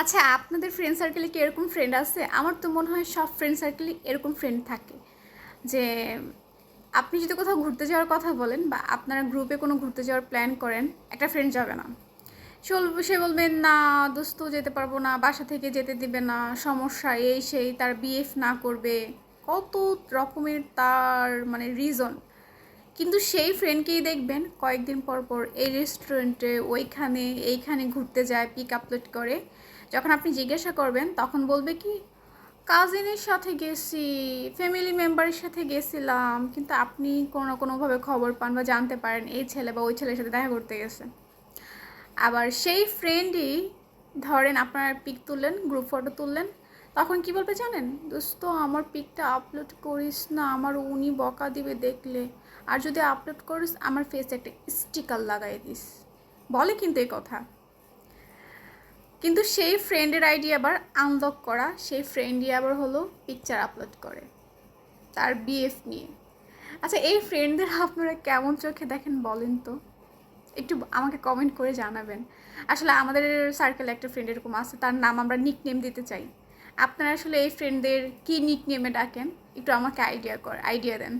আচ্ছা আপনাদের ফ্রেন্ড সার্কেলে কি এরকম ফ্রেন্ড আছে? আমার তো মনে হয় সব ফ্রেন্ড সার্কেলে এরকম ফ্রেন্ড থাকে। যে, আপনি যদি কোথাও ঘুরতে যাওয়ার কথা বলেন বা আপনারা গ্রুপে কোনো ঘুরতে যাওয়ার প্ল্যান করেন, একটা ফ্রেন্ড যাবে না। সে সে বলবেন না, দোস্ত, যেতে পারব না, বাসা থেকে যেতে দিবে না, সমস্যা এই, সেই, তার বিএফ না করবে। কত রকমের তার মানে রিজন কিন্তু সেই ফ্রেন্ডকেই দেখবেন কয়েকদিন পর পর এই রেস্টুরেন্টে ওইখানে, এইখানে ঘুরতে যায় পিক আপলোড করে। যখন আপনি জিজ্ঞাসা করবেন, তখন বলবে কি কাজিনের সাথে গেছি ফ্যামিলি মেম্বারের সাথে গেছিলাম, কিন্তু আপনি কোনো কোনোভাবে খবর পান বা জানতে পারেন এই ছেলে বা ওই ছেলের সাথে দেখা করতে গেছে। আবার সেই ফ্রেন্ডই ধরেন আপনার পিক তুললেন গ্রুপ ফটো তুললেন তখন কি বলবে জানেন? দোস্ত, আমার পিকটা আপলোড করিস না, আমার উনি বকা দিবে দেখলে। আর যদি আপলোড করিস, আমার ফেসে একটা স্টিকার লাগাই দিস। বলে কিন্তু এই কথা। কিন্তু সেই ফ্রেন্ডের আইডি আবার আনলক করা, সেই ফ্রেন্ডই আবার হলো পিকচার আপলোড করে, তার বিএফ নিয়ে। আচ্ছা এই ফ্রেন্ডদের আপনারা কেমন চোখে দেখেন বলেন তো? একটু আমাকে কমেন্ট করে জানাবেন। আসলে আমাদের সার্কেলে একটা ফ্রেন্ড এরকম আছে, তার নাম আমরা নিক নেম দিতে চাই। আপনারা আসলে এই ফ্রেন্ডদের কী নিক নেমে ডাকেন? একটু আমাকে আইডিয়া কর আইডিয়া দেন।